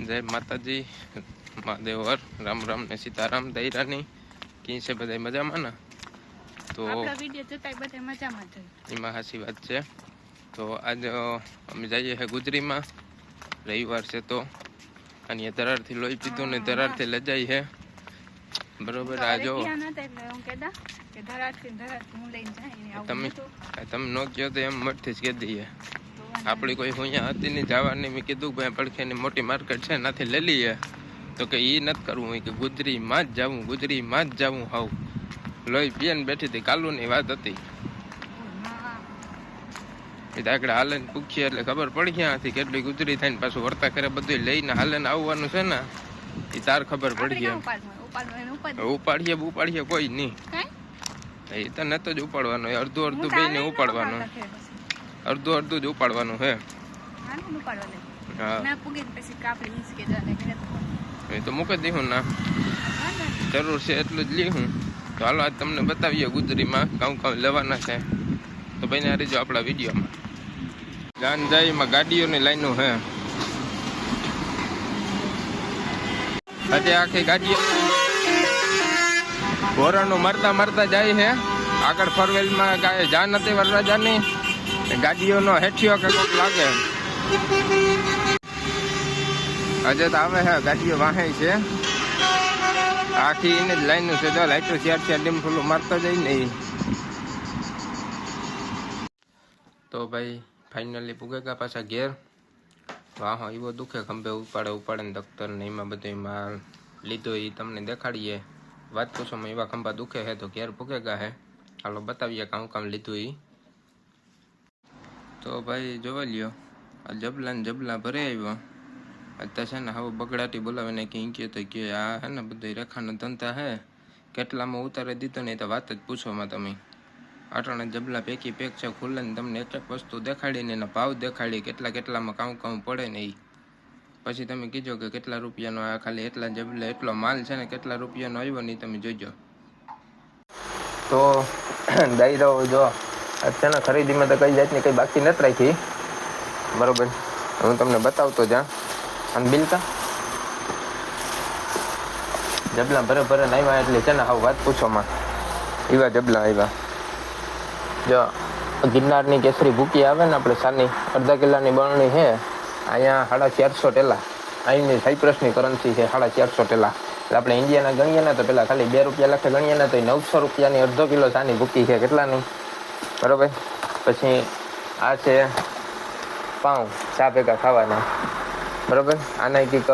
જય માતાજી મહાદેવર રામ રામ ને સીતારામ દૈરાની. કી છે બધા મજામાં ને? તો. એમાં હાસી વાત છે. તો આજ અમે જઈએ છે ગુજરીમાં. રવિવાર છે તો. અને ધરારથી લોહી પીધું ને ધરારથી લજાઈ છે બરોબર આ જો. તમે તમે ન કહો તો એમ મઠથી જ કહી દઈએ. આપણી કોઈ અહીંયા હતી નહીં જવાની. મેં કીધું ભાઈ પડખેની મોટી માર્કેટ છે નથી લઈ લઈએ. તો કે એ નથી કરવું કે ગુજરીમાં જ જવું ગુજરીમાં જ જવું હાવ. લોહી પીએ ને બેઠી હતી કાલુની વાત હતી. એ આગળ હાલે ને પૂછીએ એટલે ખબર પડી ક્યાં હતી કેટલી ગુજરી થાય ને પાછું વર્તા કરે બધું લઈને હાલે ને આવવાનું છે ને એ તાર ખબર પડી ગયા. ને ઉપાડીએ ઉપાડીએ કોઈ નહીં. એ તો નતો જ ઉપાડવાનો અડધું અડધું બેને ઉપાડવાનું. અડધું અડધું જ ઉપાડવાનું હે. હા. એ તો મૂકી દીધું ના જરૂર છે એટલું જ લીધું. તો હાલો આજ તમને બતાવીએ ગુજરીમાં કાઉ કાઉ લેવાના છે. તો ભાઈને ને રીજો આપણા વિડીયોમાં. જાન જાયમાં ગાડીઓની લાઈનો હે. આજે આખી ગાડીઓ ઘોરણનું મરતા મરતા જાય છે આગળ ફરવેલમાં ગાય જાન હતી વરરાજાની ગાડીઓનો હેઠિયો કે કોક લાગે. આજે તો આવે છે ગાડીઓ વાહે છે. આખી એને જ લાઈન છે તો લાઈટો ચાર ચાર ડીમ ફૂલું મારતો જાય ને ઈ. તો ભાઈ ફાઇનલી પૂગે ગયા પાછા ઘેર. વાહ એવો દુખે ખંભે ઉપાડે ઉપાડે ને દખ્તર ને એમાં બધો માલ લીધો એ તમને દેખાડીએ. વાત પૂછોમાં એવા ખંભા દુખે છે તો ઘેર પૂગે ગયા હે. હાલો, બતાવીએ કામ કામ લીધું એ તો ભાઈ જોવા લ્યો. આ જબલા ને જબલા ભરે આવ્યો. અત્યારે છે ને હવે બગડાટી બોલાવીને કે ઈંકે તો કે આ હે ને બધા રેખાનો ધંધા હે. કેટલામાં ઉતારે દીધો નહીં તો વાત જ પૂછોમાં તમે. અટાણે જબલા પેકી પેક છે, ખુલ્લે ને તમને એક એક વસ્તુ દેખાડીને એના ભાવ દેખાડી કેટલા કેટલામાં કામ કામ પડે ને એ પછી તમે કીધો કે કેટલા રૂપિયાનો આ ખાલી એટલા જબલા, એટલો માલ છે ને કેટલા રૂપિયાનો આવ્યો નહીં તમે જોજો. તો દઈ દઉં જો. અત્યારના ખરીદીમાં તો કઈ જાતની કઈ બાકી નથી રાખી. બરોબર. હું તમને બતાવતો જા અને બિલકા? જબલા ભરે ભરે આવ્યા એટલે છે ને હાવ વાત પૂછોમાં એવા જબલા આવ્યા. જો, ગિરનારની કેસરી ભૂકી આવે ને આપણે સાની, અડધા કિલ્લાની બરણી છે, અહીંયા સાડા ચારસો ટેલા. અહીંની સાયપ્રસની કરન્સી છે સાડા ચારસો ટેલા. એટલે આપણે ઇન્ડિયાના ગણીએ ને તો પેલા ખાલી બે રૂપિયા લખે, ગણીએ ને તો નવસો રૂપિયાની અડધો કિલો સાની ભૂકી છે. કેટલાની? બરોબર? પછી આ છે પાઉં, ચા ભેગા ખાવાના. બરોબર? આના કંઈક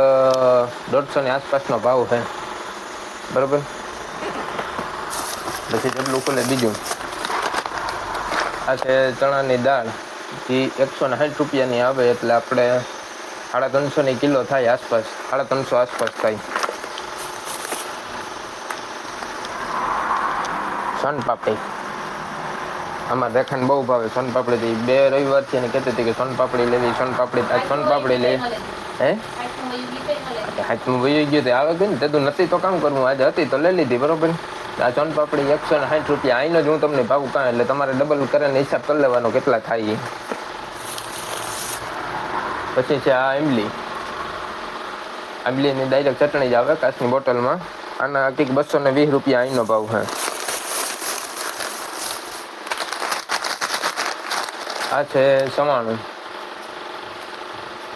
દોઢસો ની આસપાસનો ભાવ છે. બરોબર? પછી જેટલું ખુલે બીજું. આ છે ચણાની દાળ. જે એકસો ને સાઠ રૂપિયાની આવે એટલે આપણે સાડા ત્રણસોની કિલો થાય આસપાસ. સાડા ત્રણસો આસપાસ થાય. સોન પાપડી આમાં રેખાને બહુ ભાવે. સોન પાપડી થી બે રવિવારથી એને કહેતી હતી કે સોન પાપડી લેવી સોન પાપડી આજ સોન પાપડી લે. હે? હાથમાં વહી ગયો તે આવે ગઈ ને તે નથી તો કામ કરવું? આજે હતી તો લઈ લીધી બરોબર? આ સોન પાપડી એકસો ને સાઠ રૂપિયા. આઈનો જ હું તમને ભાવ કાં એટલે તમારે ડબલ કરીને હિસાબ કરી લેવાનો કેટલા થાય પછી છે આ ઇમલી આંબલીની ડાયરેક્ટ ચટણી જ આવે કાચની બોટલમાં. આના કંઈક બસો ને વીસ રૂપિયા આઈનો ભાવ છે. આ છે સવાણું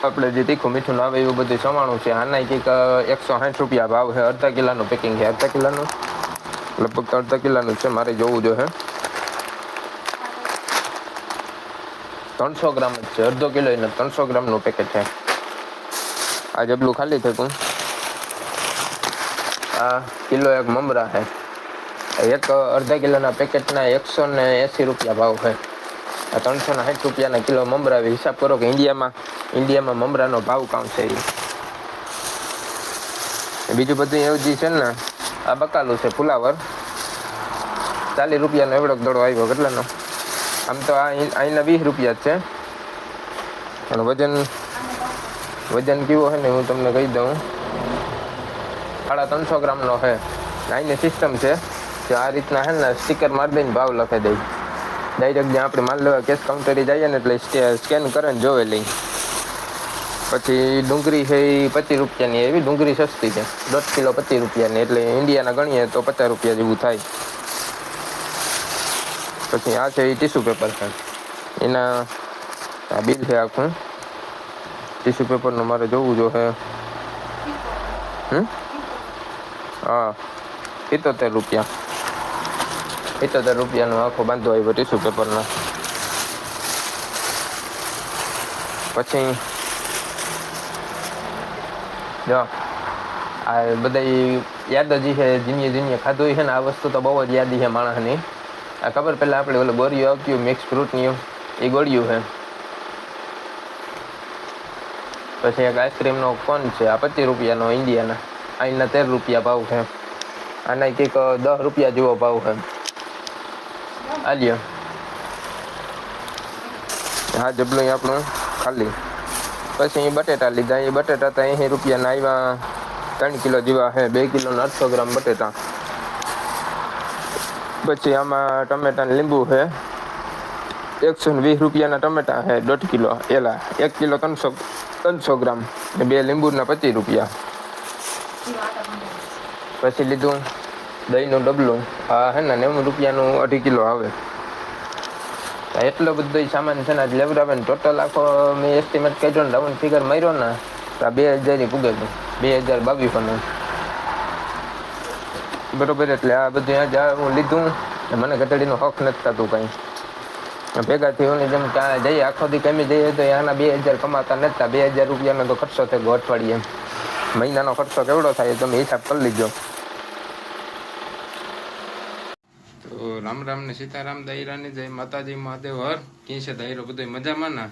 આપણે જે તીખું મીઠું આવે એવું બધું સવાણું છે. આના કંઈક એકસો સાઠ રૂપિયા ભાવ છે. અડધા કિલાનું પેકિંગ છે. અડધા કિલાનું? લગભગ તો અડધા કિલાનું છે. મારે જોવું જોઈએ. ત્રણસો ગ્રામ જ છે. અડધો કિલો ને ત્રણસો ગ્રામનું પેકેટ છે. આ જબલું ખાલી થતું. આ કિલો એક મમરા છે. એક અડધા કિલોના પેકેટના એકસો ને એંસી રૂપિયા ભાવ છે. આ ત્રણસો ને સાઠ રૂપિયાના કિલો મમરા હિસાબ કરો કે ઇન્ડિયામાં ઇન્ડિયામાં મમરાનો ભાવ કામ છે બીજું બધું એવું જે છે ને, આ બકાલું છે ફુલાવર ચાલીસ રૂપિયાનો એવડોક દડો આવ્યો કેટલાનો? આમ તો આ અહીંના વીસ રૂપિયા જ છે. પણ વજન વજન કેવો છે ને હું તમને કહી દઉં. સાડા ત્રણસો ગ્રામનો છે. અહીંની સિસ્ટમ છે. કે આ રીતના છે ને સ્ટીકર મારી દઈને ભાવ લખી દઈ ડાયરેક્ટ જ્યાં આપણે માલ લેવા કેશ કાઉન્ટરે જઈએ ને એટલે સ્કેન કરે ને જોવે લઈ પછી ડુંગળી છે એ પચીસ રૂપિયાની, એવી ડુંગળી સસ્તી છે. દસ કિલો પચીસ રૂપિયાની, એટલે ઇન્ડિયાના ગણીએ તો પચાસ રૂપિયા જેવું થાય. પછી આ છે એ ટીસ્યુ પેપર છે. એના આ બિલ છે આખું. ટીશ્યુ પેપરનું મારે જોવું જોઈએ હમ? હા. સિત્તોતેર રૂપિયા. સિત્તોતેર રૂપિયાનો આખો બાંધો આવ્યો ટીસ્યુ પેપરનો. પછી જો, આ બધા યાદ જ છે જીનીએ જીનીએ ખાધું છે ને, આ વસ્તુ તો બહુ જ યાદી છે માણસની. આ ખબર પેલા આપણે ઓલું ગોળીઓ આવતી મિક્સ ફ્રૂટની એ ગોળીઓ છે. પછી એક આઈસ્ક્રીમનો કોન છે, આ પચીસ રૂપિયાનો ઇન્ડિયાના અહીંના તેર રૂપિયા ભાવ છે. આના કંઈક દસ રૂપિયા જેવો ભાવ છે. આ લ્યો હા જબલું આપણું ખાલી પછી અહીં બટેટા લીધા. એ બટેટા તો એંસી રૂપિયાના આવ્યા. ત્રણ કિલો જેવા છે. બે કિલોના આઠસો ગ્રામ બટેટા. પછી આમાં ટમેટા ને લીંબુ છે. એકસો ને વીસ રૂપિયાના ટમેટા છે, દોઢ કિલો. એલા, એક કિલો ત્રણસો ત્રણસો ગ્રામ. ને બે લીંબુના પચીસ રૂપિયા. પછી લીધું. દહીંનું ડબલું. આ હે ને નેવું રૂપિયાનું અઢી કિલો આવે. એટલો બધો સામાન છે ને, આજ લેવડાવે ને ટોટલ આખો મેં એસ્ટિમેટ કર્યો ને રાઉન્ડ ફિગર માર્યો ને, તો આ બે હજારની પૂગે છે બે હજાર બાવીસોનું. બરોબર, એટલે આ બધું ત્યાં આ હું લીધું. ને મને ઘટાડીનો હક નથી થતું કંઈ. ભેગા થયું જેમ ત્યાં જઈએ, આખો દી કમી જઈએ, તો આના બે હજાર કમાતા નથી થતા. બે હજાર રૂપિયાનો તો ખર્ચો થયો અઠવાડિયે. મહિનાનો ખર્ચો કેવડો થાય તમે હિસાબ કરી લીજો તો રામ રામ ને સીતારામ દાયરાની જય, માતાજી, મહાદેવ, હર. કી છે દાયરો? બધો મજામાં ના?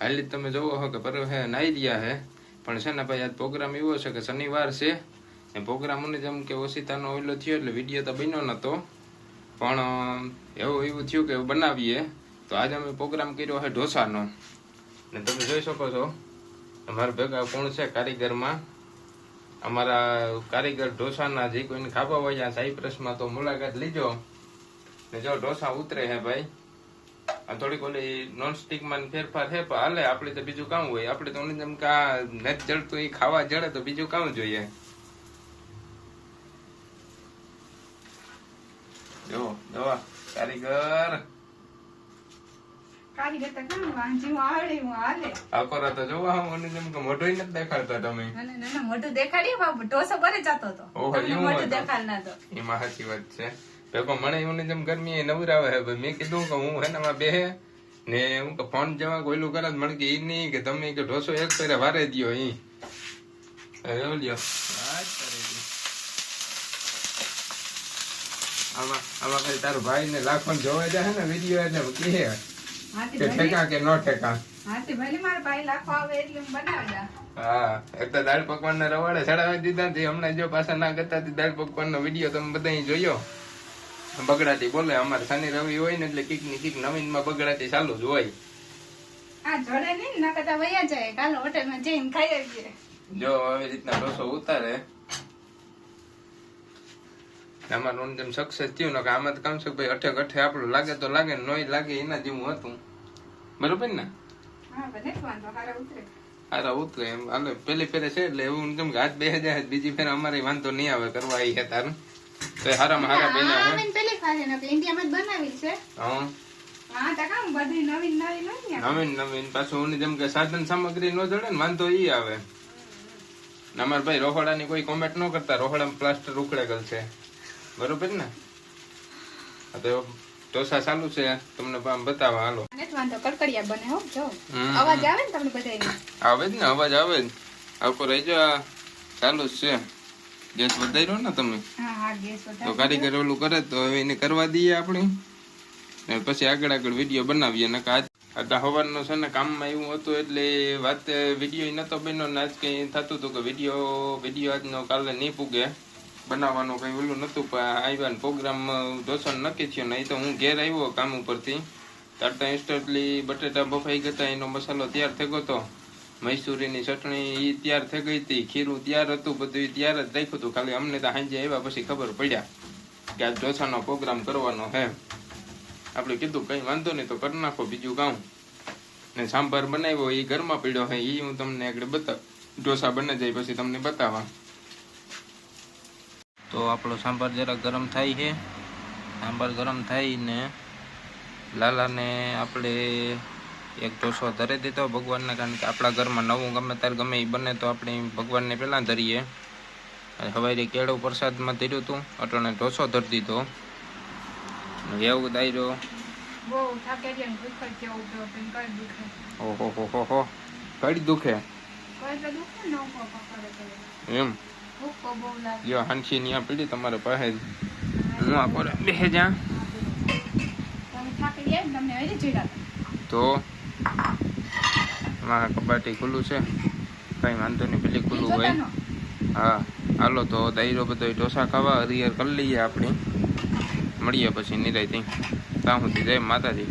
હાલી તમે જોવો હો કે પર હે, નાઈ રહ્યા હે. પણ છે ને ભાઈ, આજ પ્રોગ્રામ એવો છે કે શનિવાર છે. એ પ્રોગ્રામ મને જેમ કે ઓશિતાનો ઓઈલો થયો એટલે વીડિયો તો બન્યો નતો. પણ એવું એવું થયું કે બનાવીએ. તો આજે અમે પ્રોગ્રામ કર્યો છે ઢોસાનો. ને તમે જોઈ શકો છો, અમારા ભેગા કોણ છે કારીગરમાં? અમારા કારીગર ઢોસાના જે કોઈને ખાવા હોય સાયપ્રસમાં તો મુલાકાત લીજો ને જો ઢોસા ઉતરે હે ભાઈ આ થોડીક ઓલી નોનસ્ટિકમાં ફેરફાર હે પણ હાલે આપણે તો બીજું કામ હોય. આપણે તો જેમ કે આ નથી જડતું એ ખાવા જડે તો બીજું કામ જોઈએ. જો દવા કારીગર. મોઢું દેખાડી ઢોસો બરે જતો હતો. ઓહો, તમને એવું મોઢું દેખાડ ના તો. એમાં સાચી વાત છે. ભેગો મને એવું જેમ ગરમી એ નવરાવે હે ભાઈ મેં કીધું કે હું એનામાં બે ને હું કે ફોન જેવા કોઈલું કરે મને કે એ નહીં કે તમે કે ઢોસો એક ફેરે વારે દ્યો એ લ્યો. આમાં આમાં ખાલી તારું ભાઈ ને લાખો જોવા જાય ને વીડિયો એટલે કે કે ઠેકા કે નો ઠેકા. હાથી ભલે મારા ભાઈ લાખો આવે એટલે હું એક તો દાળ પકવાન ના રવાડે ચડાવી દીધા હમણાં જો પાછા ના કરતા દાળ પકવાન નો વીડિયો તમે બધા જોયો. બગડાટી બોલે અમારે શનિ રવિ હોય ને એટલે કીકની કીક નવીનમાં બગડાતી ચાલુ જ હોય. આ જોડે નહીં ના નકર વયા જાય. કાલ હોટેલમાં જઈને ખાઈ આવીએ. જો આવી રીતના ડોસો ઉતારે. અમારું જેમ સક્સેસ થયું ને કે આમાં તો છે ભાઈ અઠે અઠે આપણું લાગે તો લાગે ને નોય લાગે એના જેવું હતું. બરોબર ને? હારા ઉતરે. હારા ઉતરે એમ. હાલે પેલી ફેરે છે એટલે એવું કેમ કે હાથ બે હજાર બીજી ફેરે અમારે વાંધો નહીં આવે કરવા આવી છે તારું. તો હારામાં હારા બેના હે પેલી ફારે નકર ઇન્ડિયામાં જ બનાવી છે. હા. હા તો બધી નવીન નવીન હોય ને નવીન નવીન. પાછું ઓની જેમ કે સાધન સામગ્રી નો જડે ને વાંધો ઈ આવે. ને અમાર ભાઈ રોહડાની કોઈ કોમેન્ટ ન કરતા. રોહડામાં પ્લાસ્ટર ઉખડેગલ છે. બરોબર ને? તો ઢોસા ચાલુ છે. તમને આમ બતાવવા હાલો. વાંધો કડકડિયા બને હો જો. અવાજ આવે ને તમને બધાને આવે જ ને અવાજ આવે જ. આખો રહેજો આ ચાલુ જ છે. ગેસ વધાર્યો ને તમે? હા. તો કારીગર ઓલું કરે તો હવે એને કરવા દઈએ આપણે. પછી આગળ આગળ વીડિયો બનાવીએ. ને આજ આ હવારનો છે ને કામમાં એવું હતું એટલે વાત વીડિયો નતો બન્યો ને આજ કઈ થતું હતું કે વીડિયો વીડિયો આજનો કાલે નહીં પૂગે. બનાવવાનું કઈ ઓલું નતું પણ આવ્યા ને પ્રોગ્રામ દોસો નક્કી થયો નહીં તો હું ઘેર આવ્યો કામ ઉપરથી. તારતા ઇન્સ્ટન્ટલી બટેટા બફાઈ ગયા એનો મસાલો તૈયાર થઈ ગયો હતો મૈસૂરીની ચટણી એ તૈયાર થઈ ગઈ હતી, ખીરું તૈયાર હતું, બધું તૈયાર જ રાખ્યું હતું. ખાલી અમને તો સાંજે આવ્યા પછી ખબર પડ્યા કે આ ઢોસાનો પ્રોગ્રામ કરવાનો હે આપણે કીધું કંઈ વાંધો નહીં તો કરી નાખો બીજું કાઉં ને સાંભાર બનાવ્યો એ ઘરમાં પીડ્યો હે એ હું તમને આગળ બતાવ ઢોસા બને જાય પછી તમને બતાવવા. તો આપણો સાંભાર જરા ગરમ થાય છે. સાંભાર ગરમ થાય ને લાલાને આપણે એક ઢોસો ધરી દીધો ભગવાનને કારણ કે આપણા ઘરમાં નવું ગમે ત્યારે ગમે એ બને તો આપણે ભગવાનને પહેલાં ધરીએ. અને સવારે કેળો પ્રસાદમાં ધર્યું હતું અટણે ઢોસો ધરી દીધો. એવું દાયરો. બહુ જ ઓહો હો હો હો. કઈ દુખે? એમ? બહુ લ્યો હાંસી ની આ તમારે પાસે. હું આ પર બેસે જા તો? એમાં કબાટી ખુલ્લું છે. કઈ વાંધો નહીં પેલી ખુલ્લું હોય. હા હાલો તો દાયરો બધો ઢોસા ખાવા હરિયર કરી લઈએ આપણે. મળીએ પછી નિરાય ત્યાં સુધી જય માતાજી.